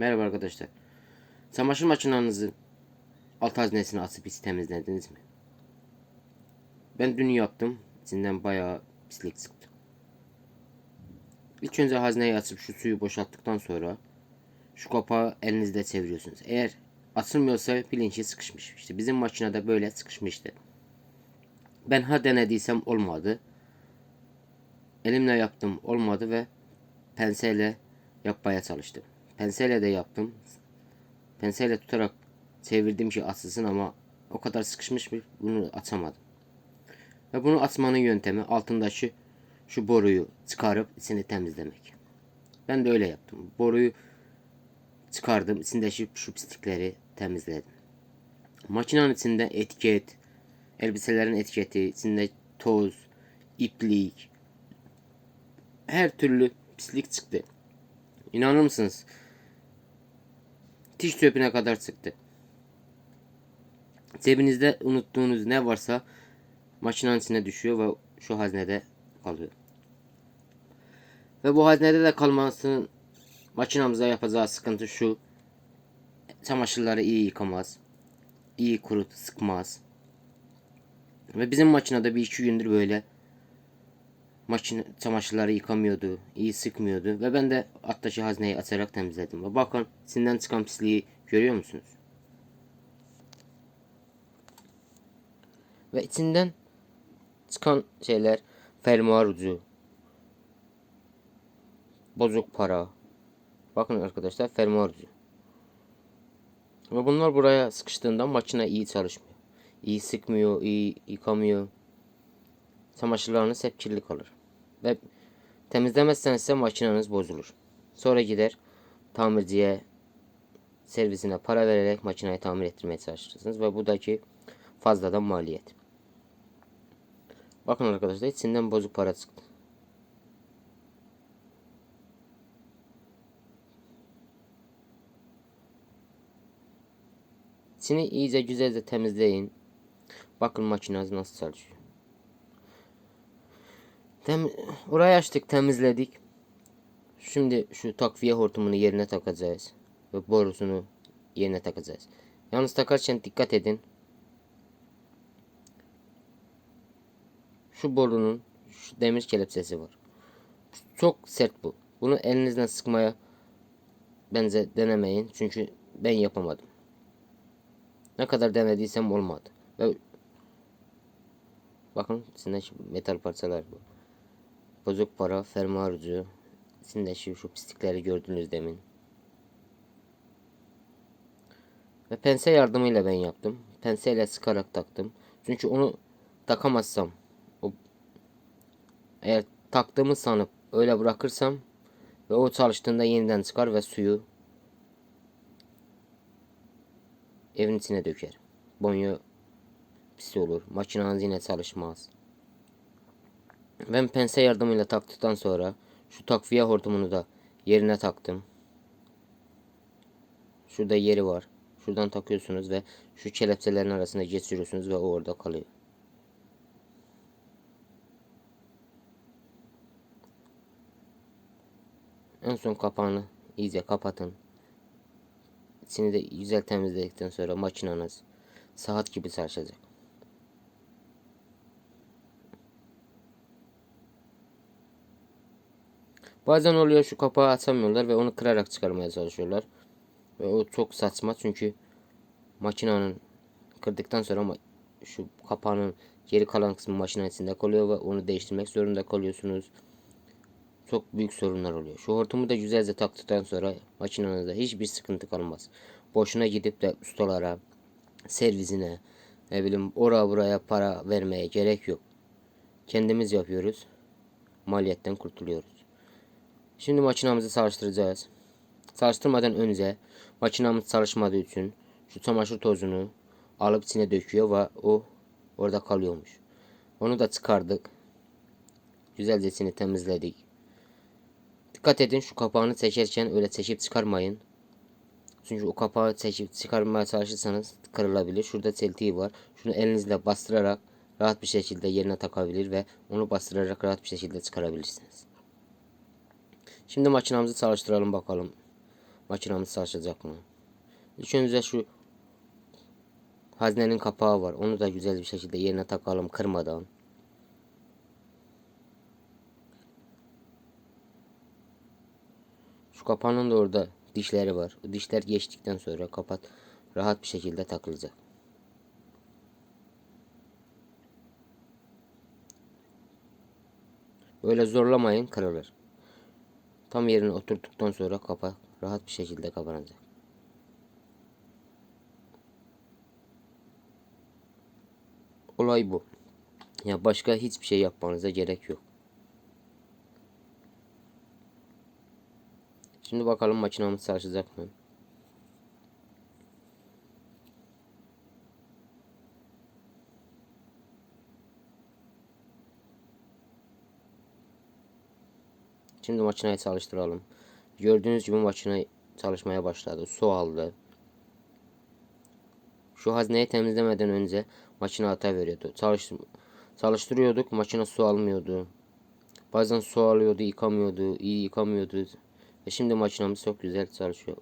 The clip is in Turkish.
Merhaba arkadaşlar. Çamaşır makinanızı alt haznesini açıp hiç temizlediniz mi? Ben dün yaptım. İçinden bayağı pislik çıktı. İlk önce hazneyi açıp şu suyu boşalttıktan sonra şu kapağı elinizde çeviriyorsunuz. Eğer açılmıyorsa bilin sıkışmış. İşte bizim makinede böyle sıkışmıştı. Ben ha denediysem olmadı. Elimle yaptım olmadı ve penseyle yapmaya çalıştım. Penseyle de yaptım. Penseyle tutarak çevirdim ki açılsın ama o kadar sıkışmış ki bunu açamadım. Ve bunu açmanın yöntemi altındaki şu boruyu çıkarıp içini temizlemek. Ben de öyle yaptım. Boruyu çıkardım. içindeki şu pislikleri temizledim. Makinenin içinde etiket, elbiselerin etiketi, içinde toz, iplik, her türlü pislik çıktı. İnanır mısınız? Diş çöpüne kadar çıktı. Cebinizde unuttuğunuz ne varsa makinenin içine düşüyor ve şu haznede kalıyor. Ve bu haznede de kalmasının makinamıza yapacağı sıkıntı şu. Çamaşırları iyi yıkamaz. iyi kurut, sıkmaz. Ve bizim makinede bir iki gündür böyle makine çamaşırları yıkamıyordu, iyi sıkmıyordu ve ben de alttaki hazneyi açarak temizledim. Ve bakın içinden çıkan pisliği görüyor musunuz? Ve içinden çıkan şeyler fermuar ucu, bozuk para. Bakın arkadaşlar fermuar ucu. Ve bunlar buraya sıkıştığında makine iyi çalışmıyor. İyi sıkmıyor, iyi yıkamıyor. Çamaşırlarınız hep kirli kalır. Ve temizlemezseniz ise makineniz bozulur. Sonra gider tamirciye servisine para vererek makineyi tamir ettirmeye çalışırsınız. Ve bu da ki fazladan maliyet. Bakın arkadaşlar içinden bozuk para çıktı. İçini iyice güzelce temizleyin. Bakın makineniz nasıl çalışıyor. Tem orayı açtık temizledik. Şimdi şu takviye hortumunu yerine takacağız. Ve borusunu yerine takacağız. Yalnız takarken dikkat edin. Şu borunun şu demir kelepçesi var. Çok sert bu. Bunu elinizle sıkmaya bence denemeyin. Çünkü ben yapamadım. Ne kadar denediysem olmadı. Ve bakın içinde metal parçalar bu. Bozuk para, fermuar ucu. İçinde şu, şu pislikleri gördünüz demin. Ve pense yardımıyla ben yaptım. Penseyle sıkarak taktım. Çünkü onu takamazsam o eğer taktığımı sanıp öyle bırakırsam ve o çalıştığında yeniden çıkar ve suyu evin içine döker. Banyo pis olur. Makineniz yine çalışmaz. Ben pense yardımıyla taktıktan sonra şu takviye hortumunu da yerine taktım. Şurada yeri var. Şuradan takıyorsunuz ve şu kelepçelerin arasına geçiriyorsunuz ve o orada kalıyor. En son kapağını iyice kapatın. İçini de güzel temizledikten sonra makineniz saat gibi çalışacak. Bazen oluyor şu kapağı açamıyorlar ve onu kırarak çıkarmaya çalışıyorlar. Ve o çok saçma çünkü makinenin kırdıktan sonra şu kapağının geri kalan kısmı makine içinde kalıyor ve onu değiştirmek zorunda kalıyorsunuz. Çok büyük sorunlar oluyor. Şu hortumu da güzelce taktıktan sonra makinenizde hiçbir sıkıntı kalmaz. Boşuna gidip de ustalara, servisine, ne bileyim oraya buraya para vermeye gerek yok. Kendimiz yapıyoruz. Maliyetten kurtuluyoruz. Şimdi makinamızı çalıştıracağız. Çalıştırmadan önce makinamız çalışmadığı için şu çamaşır tozunu alıp içine döküyor ve o orada kalıyormuş. Onu da çıkardık. Güzelce içini temizledik. Dikkat edin şu kapağını çekerken öyle çekip çıkarmayın. Çünkü o kapağı çekip çıkarmaya çalışırsanız kırılabilir. Şurada teltiği var. Şunu elinizle bastırarak rahat bir şekilde yerine takabilir ve onu bastırarak rahat bir şekilde çıkarabilirsiniz. Şimdi makinamızı çalıştıralım bakalım. makinamız çalışacak mı? İlk önce şu haznenin kapağı var. Onu da güzel bir şekilde yerine takalım kırmadan. Şu kapağının da orada dişleri var. O dişler geçtikten sonra kapat rahat bir şekilde takılacak. Böyle zorlamayın kırılır. Tam yerine oturttuktan sonra kapak rahat bir şekilde kapanacak. Olay bu. Ya başka hiçbir şey yapmanıza gerek yok. Şimdi bakalım makinamız çalışacak mı? Şimdi makineyi çalıştıralım. Gördüğünüz gibi makine çalışmaya başladı. Su aldı. Şu hazneyi temizlemeden önce makine hata veriyordu. Çalış, çalıştırıyorduk makine su almıyordu. Bazen su alıyordu yıkamıyordu. iyi yıkamıyordu. Ve şimdi makinamız çok güzel çalışıyor.